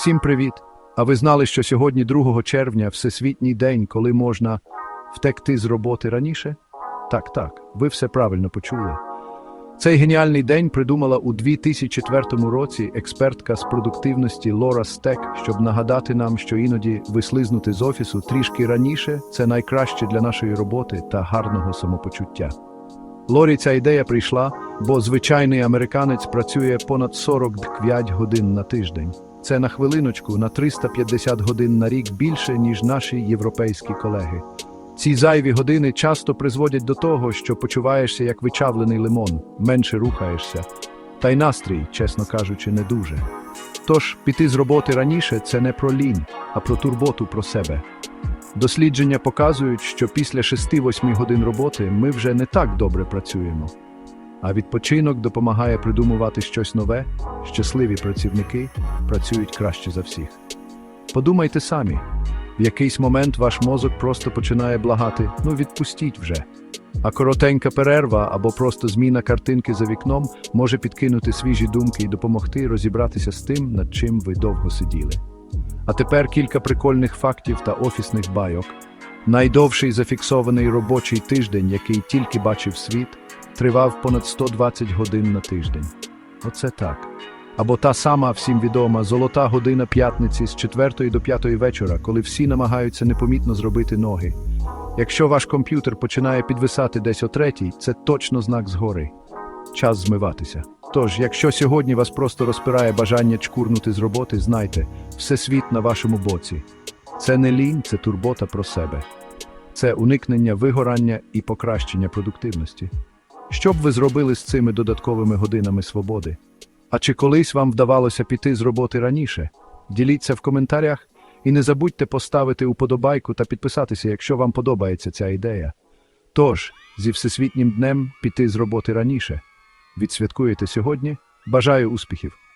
Всім привіт! А ви знали, що сьогодні 2 червня Всесвітній день, коли можна втекти з роботи раніше? Так, так, ви все правильно почули. Цей геніальний день придумала у 2004 році експертка з продуктивності Лора Стек, щоб нагадати нам, що іноді вислизнути з офісу трішки раніше це найкраще для нашої роботи та гарного самопочуття. Лорі ця ідея прийшла, бо звичайний американець працює понад 45 годин на тиждень. Це на хвилиночку на 350 годин на рік більше, ніж наші європейські колеги. Ці зайві години часто призводять до того, що почуваєшся як вичавлений лимон, менше рухаєшся. Та й настрій, чесно кажучи, не дуже. Тож піти з роботи раніше це не про лінь, а про турботу про себе. Дослідження показують, що після 6-8 годин роботи ми вже не так добре працюємо. А відпочинок допомагає придумувати щось нове, щасливі працівники працюють краще за всіх. Подумайте самі, в якийсь момент ваш мозок просто починає благати ну відпустіть вже. А коротенька перерва або просто зміна картинки за вікном може підкинути свіжі думки і допомогти розібратися з тим, над чим ви довго сиділи. А тепер кілька прикольних фактів та офісних байок. Найдовший зафіксований робочий тиждень, який тільки бачив світ, тривав понад 120 годин на тиждень. Оце так. Або та сама всім відома золота година п'ятниці з 4 до 5 вечора, коли всі намагаються непомітно зробити ноги. Якщо ваш комп'ютер починає підвисати десь о третій, це точно знак згори. Час змиватися. Тож, якщо сьогодні вас просто розпирає бажання чкурнути з роботи, знайте, все світ на вашому боці. Це не лінь, це турбота про себе. Це уникнення вигорання і покращення продуктивності. Що б ви зробили з цими додатковими годинами свободи? А чи колись вам вдавалося піти з роботи раніше? Діліться в коментарях і не забудьте поставити уподобайку та підписатися, якщо вам подобається ця ідея. Тож, зі Всесвітнім днем піти з роботи раніше. Відсвяткуєте сьогодні? Бажаю успіхів!